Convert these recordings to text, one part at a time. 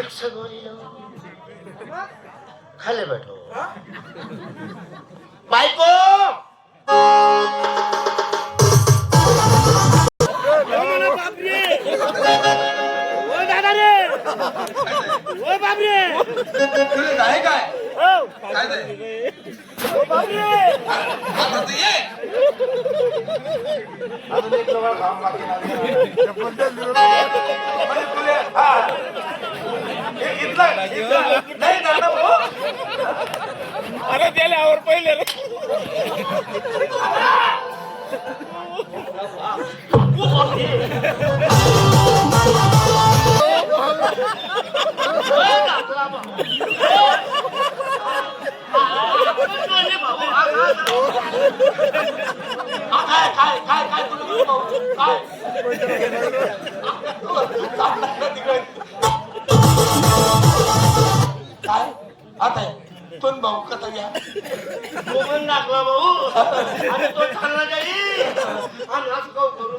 एक सगोरी लो खाली बैठो. काय काय काय अजून एक जवळ घाम बाकी लागला. म्हणजे तुला हा. हे इथलं इथलं नाही जाणार हो अरे त्याला आवर पहिले काय काय काय काय तुला भाऊ कसा घ्या मोबाईल टाकला भाऊ. आणि तो चालला जाई. आणि असं काऊ करू.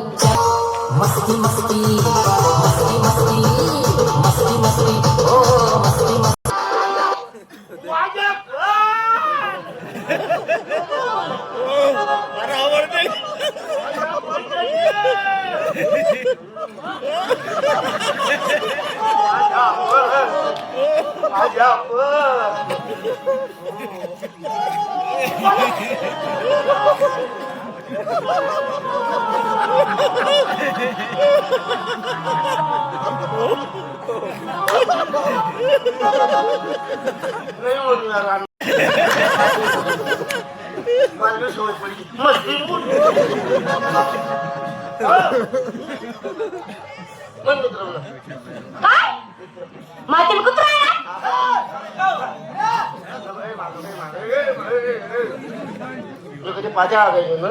मस्ती मस्ती मस्ती मस्ती मस्ती मस्ती ओ काय माती में कुत्रा है तुला कधी पाजा आगायचो ना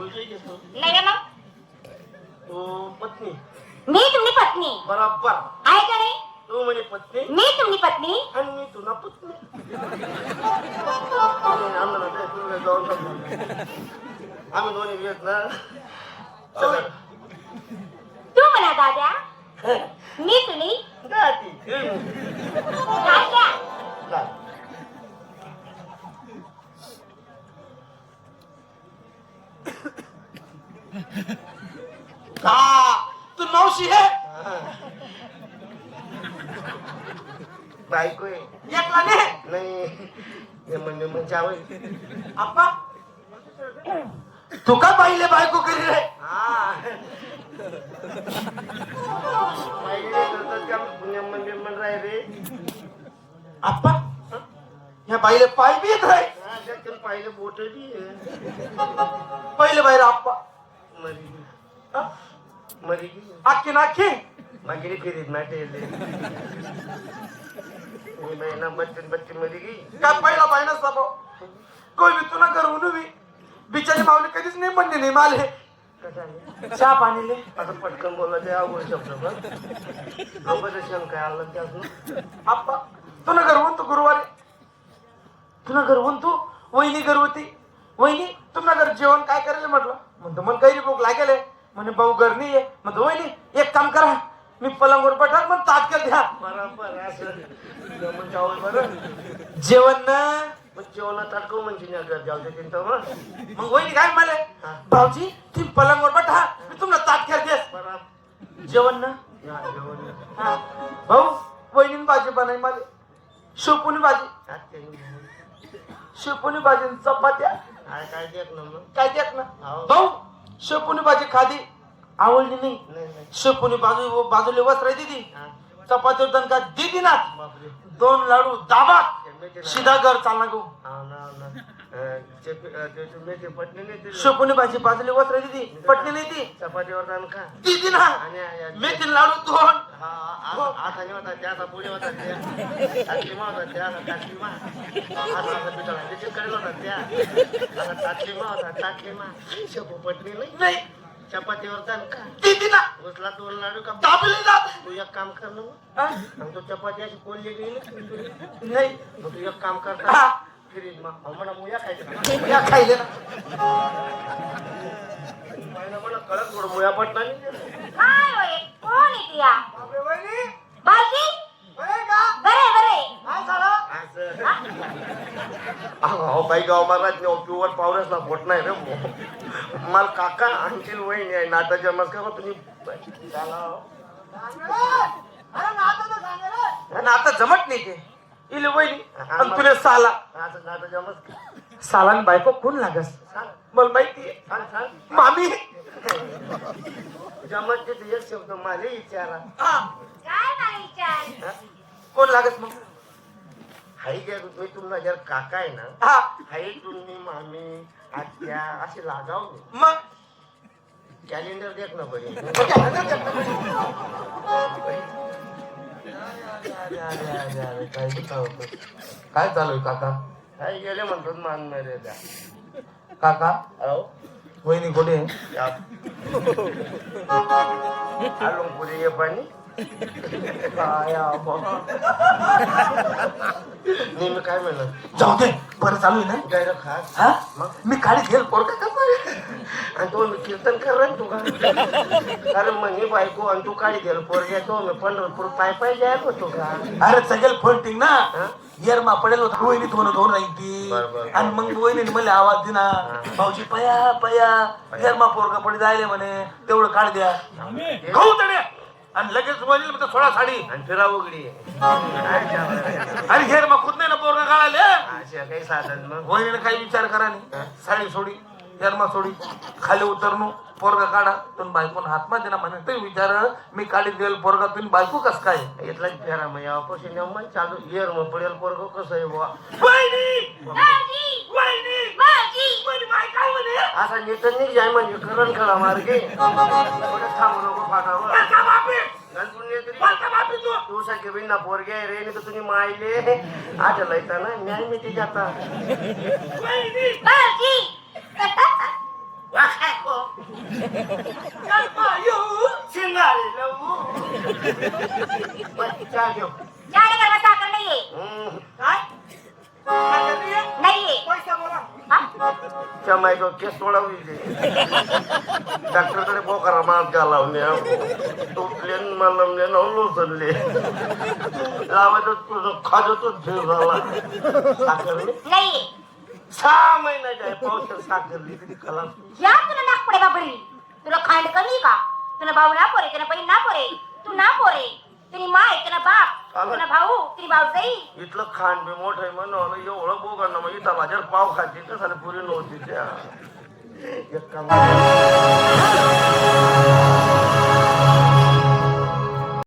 नाही मग. तू पत्नी. मी तुमची पत्नी. बरोबर. आहे का नाही? तू म्हणे पत्नी? मी तुमची पत्नी. आणि मी तुला पत्नी. आम्ही दोन्ही घेत ना. तू म्हणा दाद्या. मी तुली. जाती. बायको आहे. एकला ने नाही. म्हणजे म्हणजे आवड आप्पा? तू का पाहिले बायको करी रे हा. पाहिजे करतात का मंदिर म्हण राय रे. आप्पा? ह्या बाईले पाय बी येत रे त्याच्यात पाहिलं बोट बी. पहिले बाहेर आप्पा. मरी. हा? मरी. आखी नाखी? मागे फिरीत ना टेले. मी महिना बच्चन बच्चनमध्ये पहिला तुला करू बिचारी माऊली कधीच नाही म्हणले नाही माले. कसं चहा पाणीले आता पटकन बोला ते आवड शब्द पण अवघड शंका आलं त्यातून आप्पा तुला गर्वंतू गुरुवारी तुला गर्वंतू वहिनी गर्भवती वहिनी तुमना घर जेवण काय करेल म्हटलं म्हणतो मला गैरी भूक लागेल म्हणे भाऊ घर नाही आहे म्हणतो वहिनी एक काम करा. म्हणजे मी पलंगवर पठार मग तात्काळ द्या. बरोबर असं. बरं. जेवण ना? मग जेवणात टाकू म्हणजे जाऊ दे तिथं मग. मग वहिनी काय हा. भाऊजी तुम्ही पलंगवर बठा मी तुम्हाला तात्काळ देस. बरोबर. जेवण ना? जेवण. हा. भाऊ वहिनी भाजी बनाई मला. शेपुनी भाजी. शेपुनी भाजी चपात्या. काय काय देत ना काय देत ना हो. भाऊ शेपुनी भाजी खादी आवडली नाही. नाही नाही. शेपुनी बाजू बाजूला वस्त्र दिदी. चपातीवर दणका दिदी ना. दोन लाडू ना- शिधा घर चालना गो. ना, ना. अं, चप- अं, ते- ते मेथी पटली नाही दिली. शकुनी भाजी बाजली वस्त्र दिदी. पटली नाही ती. चपातीवर जाण का दिदी ना. मेथी लाडू दोन. हा आ- हाताने होता त्याचा पुढे होता त्या होता त्या होता त्या ताटलीमा होता ताटलीमा शेपू पटली नाही? नाही. चपातीवर जाण का? ना उचला दोन लाडू का? दाबले जात तू एक काम कर ना मग. हा? आणि तू चपाती अशी कोल्ली गेली ना? नाही. मग तू एक काम हा. करता फ्रीज मग अहो, म्हणा मुया खायचं या खायले. ना मला म्हणा कडक थोडं मुया पटला नाही काय होय कोण येते या? भाजी बरे बरे. असं. अहो बाई गाव महाराज नाही प्युअर पावरच ना पोट नाही रे मला काका आणखी वहिनी आहे. नाताच्या मग का तुम्ही हो. आता जमत नाही ते. इले वहिनी. आणि तुला साला. नाताच्या मग सालान बायको कोण लागस? सांग. मला सांग सांग. मामी. जमत ते एक शब्द मला विचारा. काय मला विचार? कोण लागस मग? हाई गे मी तुमचा जर काका आहे ना हा. हाई तुम्ही मामी आत्या असे लागाव मग? कॅलेंडर देख ना बरे. काय चालू आहे काका? हाई गेले म्हणतात मान नाही द्या. काका? अहो वहिनी कुठे आहे? आलो पुढे ये पाणी. काय. नेहमी काय म्हणत जाऊ दे बरं चालू आहे ना. गायला खास हा? मी काळी घेल पोरका कसं आणि तो कीर्तन कर रे तू. का अरे म्हणे बायको आणि तू काळी गेल पोरग्या तो मी पंढरपूर पाय पाय जायला होतो का? अरे सगळं फोल्टिंग ना. हा? येरमा पडेल होता वहिनीत म्हणत हो नाही ती. बरं, बरं. आणि मग वहिनी मला आवाज दिना भाऊजी पया पया. येरमा पोरगा पडी जायले म्हणे तेवढं काढ द्या. गहू तडे. आणि लगेच वहिनी म्हणतो सोळा साडी. आणि फिरा उघडी. आणि घेर मग खुद नाही ना पोरगा काढाले काही साधन मग. वहिनीने काही विचार करा नाही. साडी सोडी येरमा सोडी. खाली उतरणू पोरगा काढा. तुम्ही बायकोन हातमा देना म्हणे ते विचार मी काढी देईल पोरगा तुम्ही बायको कस काय? इथलाच फेरा मग यापासून मन चालू. इयर मग पडेल पोरग कसं आहे बुवा वहिनी भाजी वहिनी भाजी वहिनी बाय काय म्हणे असा नीट नाही जाय म्हणजे करण करा मार्गे कुठे थांबू नको फाटावर बरका बापी गणपून ये तरी बरका बापी तू तू सखे बिना पोरगे रे नाही तर तुम्ही मायले आता लयता ना न्याय मी ती जाता वहिनी भाजी शिंगारे लवू बस, चहा घेऊ त्या मायको केस तोडावी डॉक्टरकडे बोकारा मात घालावणे. तुटले न मलमले न लोचनले लावायचं तुझं खाजतच झेल. झाला नाहीये सहा महिन्याच्या आहे पावसात साखरली तरी कला या तुला नाक पडे बाबरी तुला खांड कमी का? तुला भाऊ ना पोरे तुला बहीण ना पोरे. तू ना पोरे. तुझी माय तुला बाप तुला भाऊ तुझी भाऊजाई. इथलं खाण बी मोठं आहे म्हणून एवढं बोगणं मग इथं माझ्या पाव खाते झालं पुरी नव्हती त्या. एक काम